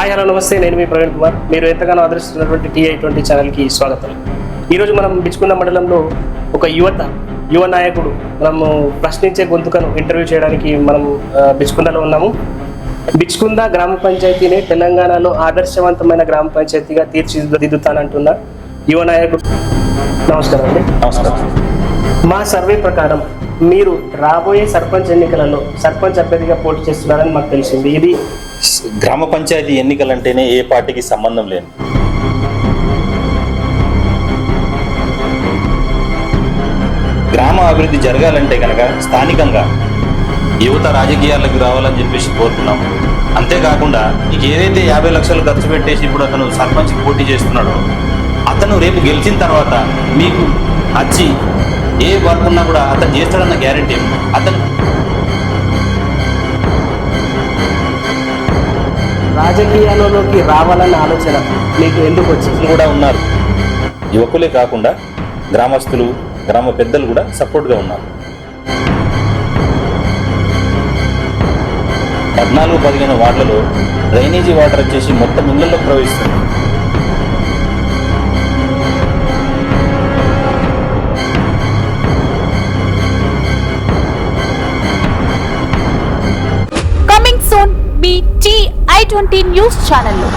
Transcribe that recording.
Hi hello నమస్తే. నేను మీ ప్రవీణ్ కుమార్. మీరు ఎంతగానో ఆదరిస్తున్నటువంటి టీఐ ట్వంటీ ఛానల్కి స్వాగతం. ఈరోజు మనం బిచ్చుకుంద మండలంలో ఒక యువత యువ నాయకుడు మనము ప్రశ్నించే గొంతుకను ఇంటర్వ్యూ చేయడానికి మనం బిచ్చుకుందలో ఉన్నాము. బిచ్చుకుంద గ్రామ పంచాయతీని తెలంగాణలో ఆదర్శవంతమైన గ్రామ పంచాయతీగా తీర్చిదిద్దుతానంటున్న యువ నాయకుడు. నమస్కారం అండి. నమస్కారం. మా సర్వే ప్రకారం మీరు రాబోయే సర్పంచ్ ఎన్నికలలో సర్పంచ్ అభ్యర్థిగా పోటీ చేస్తున్నారని మాకు తెలిసింది. ఇది గ్రామ పంచాయతీ ఎన్నికలంటేనే ఏ పార్టీకి సంబంధం లేదు. గ్రామ అభివృద్ధి జరగాలంటే కనుక స్థానికంగా యువత రాజకీయాలకు రావాలని చెప్పేసి కోరుతున్నాము. అంతేకాకుండా ఇక ఏదైతే యాభై లక్షలు ఖర్చు పెట్టేసి ఇప్పుడు అతను సర్పంచ్ పోటీ చేస్తున్నాడో అతను రేపు గెలిచిన తర్వాత మీకు వచ్చి ఏ వర్క్ ఉన్నా కూడా అతను చేస్తాడన్న గ్యారెంటీ. అతను రాజకీయాలలోకి రావాలన్న ఆలోచన మీకు ఎందుకు వచ్చింది? కూడా ఉన్నారు. యువకులే కాకుండా గ్రామస్తులు గ్రామ పెద్దలు కూడా సపోర్ట్గా ఉన్నారు. పద్నాలుగు పదిహేను వార్డులలో డ్రైనేజీ వాటర్ వచ్చేసి మొత్తం ఇళ్ళలో ప్రవహిస్తుంది. ఐ ట్వంటీ న్యూస్ ఛానల్లో.